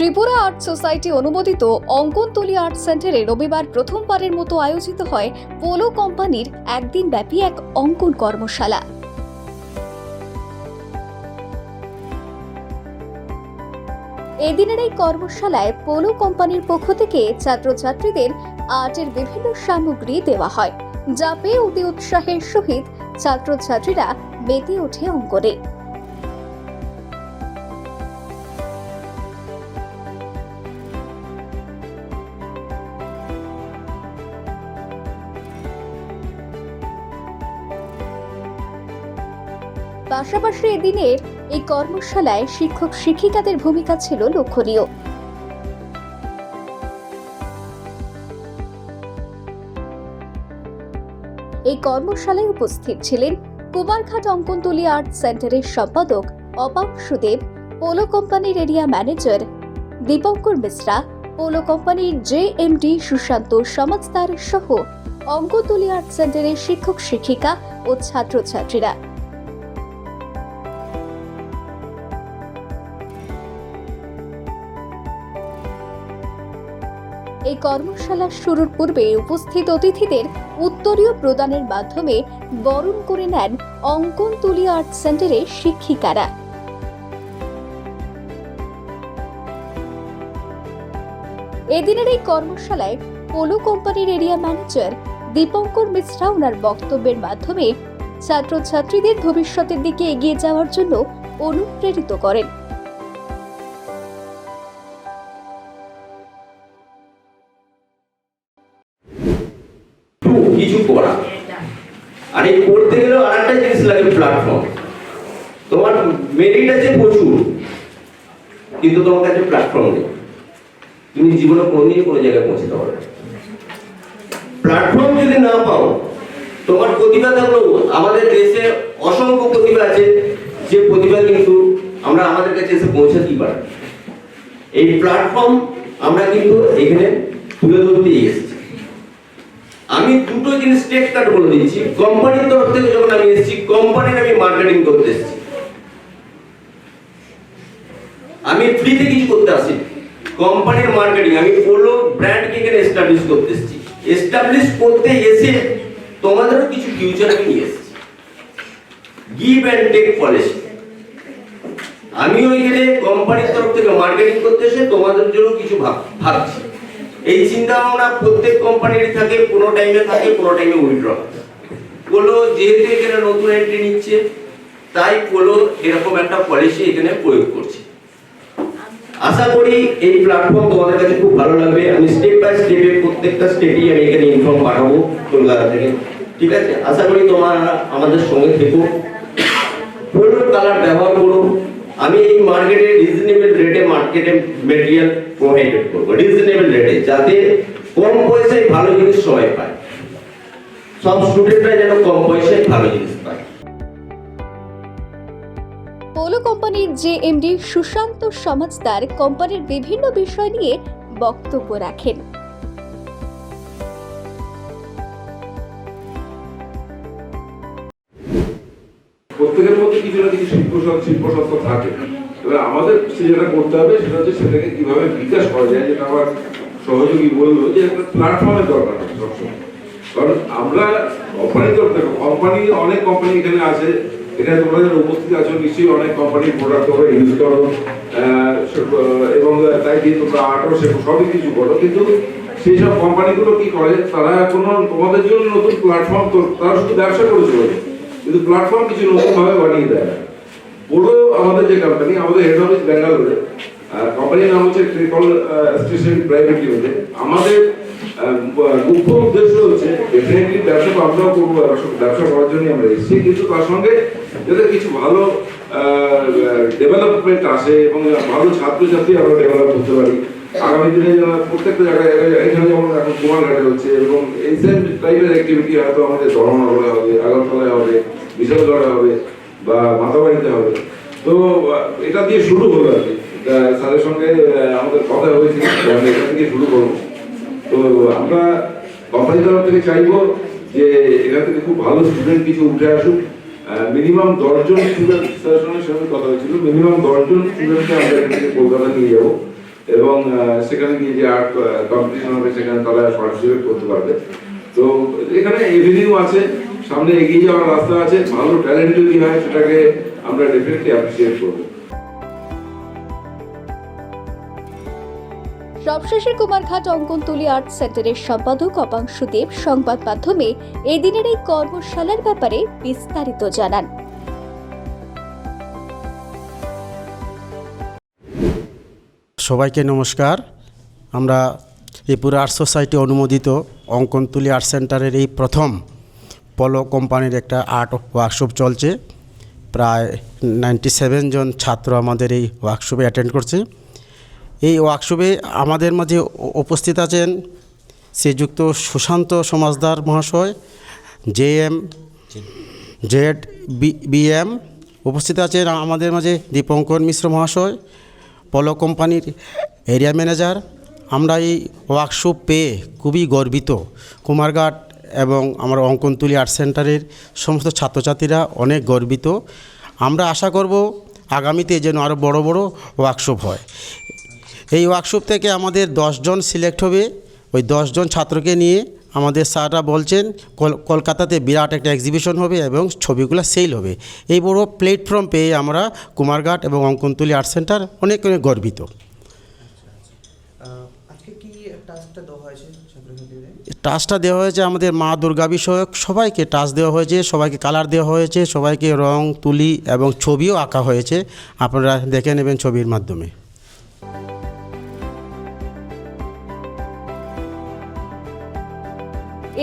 Tripura art society অনুমোদিত অঙ্কনতলি art সেন্টারে রবিবার প্রথমবারের মতো আয়োজিত হয় পোলো কোম্পানির একদিন ব্যাপী এক অঙ্কন কর্মশালা। এদিনের এই কর্মশালায় পোলো কোম্পানির পক্ষ থেকে ছাত্রছাত্রীদের আর্টের বিভিন্ন সামগ্রী দেওয়া হয়, যা পেয়ে অতি উৎসাহের সহিত ছাত্রছাত্রীরা মেতে ওঠে অঙ্কনে। পাশাপাশি এদিনের এই কর্মশালায় শিক্ষক শিক্ষিকাদের ভূমিকা ছিল লক্ষণীয়। এই কর্মশালায় উপস্থিত ছিলেন কুমারঘাট অঙ্কনতলি আর্ট সেন্টারের সম্পাদক অপাংশুদেব পোলো কোম্পানির area manager Dipankar Mishra, Polo কোম্পানির J M D Sushanta Samajdar সহ অঙ্কনতলি আর্ট সেন্টারের শিক্ষক শিক্ষিকা ও ছাত্রছাত্রীরা। এই কর্মশালা শুরুর পূর্বে উপস্থিত অতিথিদের উত্তরীয় প্রদানের মাধ্যমে বরণ করে নেন অঙ্কন তুলি আর্ট সেন্টারের শিক্ষিকারা। এদিনের এই কর্মশালায় পোলো কোম্পানির এরিয়া ম্যানেজার দীপঙ্কর মিশ্রা ওনার বক্তব্যের মাধ্যমে ছাত্রছাত্রীদের ভবিষ্যতের দিকে এগিয়ে যাওয়ার জন্য অনুপ্রেরিত করেন। করা আর এই করতে গেলেও আর একটা জিনিস লাগে প্ল্যাটফর্ম তোমার মেরিট আছে প্রচুর, কিন্তু তোমার কাছে প্ল্যাটফর্ম নেই। তুমি জীবনে কোনোদিনই কোনো জায়গায় পৌঁছতে পারবে প্ল্যাটফর্ম যদি না পাও, তোমার প্রতিভা থাকলেও আমাদের দেশে অসংখ্য প্রতিভা আছে, যে প্রতিভা কিন্তু আমরা আমাদের কাছে এসে পৌঁছাতেই পারি। এই প্ল্যাটফর্ম আমরা কিন্তু এখানে তুলে ধরতে এসেছি। আমি দুটো জিনিস টেক কাট বলে দিচ্ছি কোম্পানির তরফ থেকে যখন আমি এসেছি কোম্পানির আমি মার্কেটিং করতে এসেছি। আমি ফ্রিতে কিছু করতে আসি কোম্পানির মার্কেটিং আমি পোলো ব্র্যান্ডকে এখানে এস্টাবলিশ করতে এসেছি। এস্টাবলিশ করতে এসে তোমাদেরও কিছু ফিউচার আমি নিয়ে এসেছি। গিভ অ্যান্ড টেক পলিসি আমি ওইখানে কোম্পানির তরফ থেকে মার্কেটিং করতে এসে তোমাদের জন্য কিছু ভাব ভাবছি। এই চিন্তা ভাবনা প্রত্যেক কোম্পানির থাকে, কোনো টাইমে থাকে, কোনো টাইমে উইথড্র পোলো যেহেতু এখানে নতুন এন্ট্রি নিচ্ছে, তাই পোলো এরকম একটা পলিসি এখানে প্রয়োগ করছে। আশা করি এই প্ল্যাটফর্ম তোমাদের কাছে খুব ভালো লাগবে। আমি স্টেপ বাই স্টেপে প্রত্যেকটা স্টেপই আমি এখানে ইনফর্ম পাঠাবো কলকাতা থেকে ঠিক আছে? আশা করি তোমরা, আমাদের সঙ্গে থেকো। পোলোর কালার ব্যবহার করো। আমি এই মার্কেটে রিজনেবল রেটে মার্কেটে মেটেরিয়াল প্রোভাইড করব। রিজনেবল রেটে যাতে কম পয়সায় ভালো জিনিস সবাই পায়। সব স্টুডেন্টরা যেন কম পয়সায় ভালো জিনিস পায়। পোলো কোম্পানির যে এমডি সুশান্ত সমাজদার কোম্পানির বিভিন্ন বিষয় নিয়ে বক্তব্য রাখেন। মধ্যে কিছু শিল্প শিল্পসত্ত্ব থাকে এবার আমাদের যেটা করতে হবে, সেটা হচ্ছে সেটাকে কীভাবে বিকাশ করা যায়, যেটা আমার সহযোগী বলল যে একটা প্ল্যাটফর্মের দরকার সবসময়। কারণ আমরা কোম্পানি তো কোম্পানি অনেক কোম্পানি এখানে আছে, এখানে তোমরা যারা উপস্থিত আছো, নিশ্চয়ই অনেক কোম্পানির প্রোডাক্ট তোমরা ইউজ করো। এবং তাই দিয়ে তোমরা আর্টও শেখো, সবই কিছু করো। কিন্তু সেই সব কোম্পানিগুলো কি করে? তারা কোনো তোমাদের জন্য নতুন প্ল্যাটফর্ম তারা শুধু ব্যবসা করে চলে কিন্তু প্ল্যাটফর্ম কিছু নতুন ভাবে বানিয়ে দেয়। পুরো আমাদের যে কোম্পানি আমাদের হেড অফিস ব্যাঙ্গালোরে কোম্পানির নাম হচ্ছে স্টেশন প্রাইভেট লিমিটেড আমাদের মুখ্য উদ্দেশ্য হচ্ছে ডেফিনেটলি ব্যবসা তো আমরাও করব, ব্যবসা- করার জন্য আমরা এসেছি। কিন্তু তার সঙ্গে যাতে কিছু ভালো ডেভেলপমেন্ট আসে এবং ভালো ছাত্রছাত্রী আমরা ডেভেলপ করতে পারি আগামী দিনে যেন প্রত্যেকটা জায়গায় এখানে যেমন এখন কুমারঘাটে হচ্ছে, এবং এই সেম টাইপের অ্যাক্টিভিটি হয়তো আমাদের ধর্মনগরে হবে, আগরতলায় হবে, বিশালগড়ে হবে, বা মাথাবাড়িতে হবে। তো এটা দিয়ে শুরু হলো আর কি। স্যারের সঙ্গে আমাদের কথা হয়েছিল যে আমরা এখান থেকে শুরু করব। তো, আমরা কোম্পানি তরফ থেকে চাইব যে এখান থেকে খুব ভালো স্টুডেন্ট কিছু উঠে আসুক। মিনিমাম দশজন স্টুডেন্ট স্যারের সঙ্গে কথা হয়েছিল মিনিমাম দশজন স্টুডেন্টকে আমরা এখান থেকে কলকাতা নিয়ে যাব। এবং সেখানে গিয়ে যে আর্ট কম্পিটিশন হবে, সেখানে তারা পার্টিসিপেট করতে পারবে। তো, এখানে এভিনিউ আছে, সামনে এগিয়ে যাওয়ার রাস্তা আছে, ভালো ট্যালেন্ট যদি হয়, সেটাকে আমরা ডেফিনেটলি অ্যাপ্রিসিয়েট করব। সবশেষে কুমারঘাট অঙ্কনতুলি আর্ট সেন্টারের সম্পাদক অপাংশু দেব সংবাদ মাধ্যমে এদিনের এই কর্মশালার ব্যাপারে বিস্তারিত জানান। সবাইকে নমস্কার। আমরা ত্রিপুরা আর্ট সোসাইটি অনুমোদিত অঙ্কনতুলি আর্ট সেন্টারের এই প্রথম পলো কোম্পানির একটা আর্ট ওয়ার্কশপ চলছে। প্রায় নাইনটি সেভেন জন ছাত্র আমাদের এই ওয়ার্কশপে অ্যাটেন্ড করছে। এই ওয়ার্কশপে আমাদের মাঝে উপস্থিত আছেন শ্রীযুক্ত সুশান্ত সমাজদার মহাশয়, J M, Z B M. উপস্থিত আছেন আমাদের মাঝে দীপঙ্কর মিশ্র মহাশয় পলো কোম্পানির এরিয়া ম্যানেজার আমরা এই ওয়ার্কশপ পেয়ে খুবই গর্বিত। কুমারঘাট এবং আমার অঙ্কনতুলি আর্ট সেন্টারের সমস্ত ছাত্রছাত্রীরা অনেক গর্বিত। আমরা আশা করব আগামীতে যেন আরও বড় বড় ওয়ার্কশপ হয়। এই ওয়ার্কশপ থেকে আমাদের দশজন সিলেক্ট হবে। ওই দশজন ছাত্রকে নিয়ে আমাদের স্যাররা বলছেন কল- কলকাতাতে বিরাট একটা এক্সিবিশন হবে এবং ছবিগুলো সেল হবে। এই বড় প্ল্যাটফর্ম পেয়ে আমরা কুমারঘাট এবং অঙ্কনতুলি আর্ট সেন্টার অনেক অনেক গর্বিত। টাচটা দেওয়া হয়েছে আমাদের মা দুর্গা বিষয়ক সবাইকে টাচ দেওয়া হয়েছে সবাইকে কালার দেওয়া হয়েছে সবাইকে রং তুলি এবং ছবিও আঁকা হয়েছে। আপনারা দেখে নেবেন ছবির মাধ্যমে।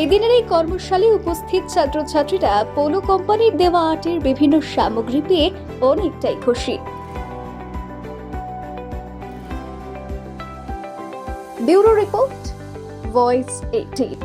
এদিনের এই কর্মশালে উপস্থিত ছাত্রছাত্রীরা পোলো কোম্পানির দেওয়া আর্টের বিভিন্ন সামগ্রী পেয়ে অনেকটাই খুশি। Bureau report, voice eighteen